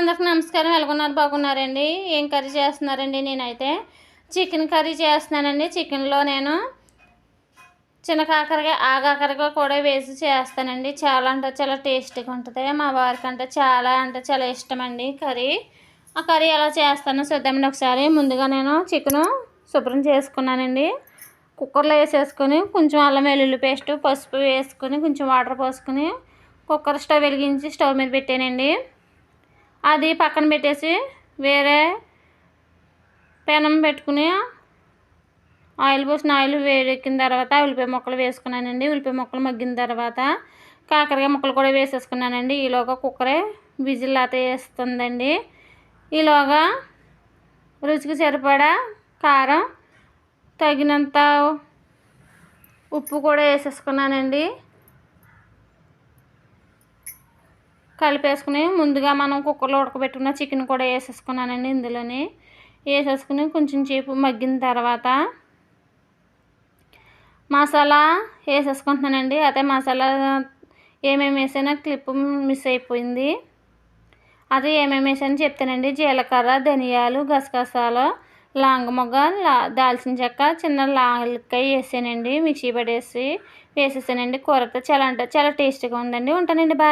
అందరికి నమస్కారం. వెళ్తున్నారు బాగున్నారండి? ఏం కర్రీ చేస్తున్నారండి? నేనైతే చికెన్ కర్రీ చేస్తున్నానండి. చికెన్లో నేను చిన్న కాకరకాయ ఆ కాకరకాయ కూడా వేసి చేస్తానండి. చాలా అంటే చాలా టేస్టీగా ఉంటుంది. మా వారికి అంటే చాలా అంటే చాలా ఇష్టం అండి కర్రీ. ఆ కర్రీ ఎలా చేస్తానో చూద్దామండి ఒకసారి. ముందుగా నేను చికెను శుభ్రం చేసుకున్నానండి. కుక్కర్లో వేసేసుకొని కొంచెం అల్లం వెల్లుల్లి పేస్ట్ పసుపు వేసుకొని కొంచెం వాటర్ పోసుకొని కుక్కర్ స్టవ్ వెలిగించి స్టవ్ మీద పెట్టానండి. అది పక్కన పెట్టేసి వేరే పెనం పెట్టుకుని ఆయిల్ పోసిన ఆయిల్ వేడెక్కిన తర్వాత ఉల్లిపాయ ముక్కలు వేసుకున్నానండి. ఉల్లిపాయ ముక్కలు మగ్గిన తర్వాత కాకరకాయ ముక్కలు కూడా వేసేసుకున్నానండి. ఈలోగా కుక్కరే విజిల్ అయితే వేస్తుందండి. ఈలోగా రుచికి సరిపడా కారం తగినంత ఉప్పు కూడా వేసేసుకున్నానండి. కలిపేసుకుని ముందుగా మనం కుక్కర్లో ఉడకబెట్టుకున్న చికెన్ కూడా వేసేసుకున్నానండి ఇందులోని. వేసేసుకుని కొంచెం సేపు మగ్గిన తర్వాత మసాలా వేసేసుకుంటున్నానండి. అదే మసాలా ఏమేమి వేసానో క్లిప్ మిస్ అయిపోయింది. అది ఏమేమి వేసానో చెప్తానండి. జీలకర్ర ధనియాలు గసగసాలు లాంగమొగ్గ లా దాల్చిన చెక్క చిన్న లాలకాయ వేసానండి. మిక్సీ పడేసి వేసేసానండి. కూరతో చాలా అంటే చాలా టేస్టీగా ఉందండి. ఉంటానండి. బాయ్.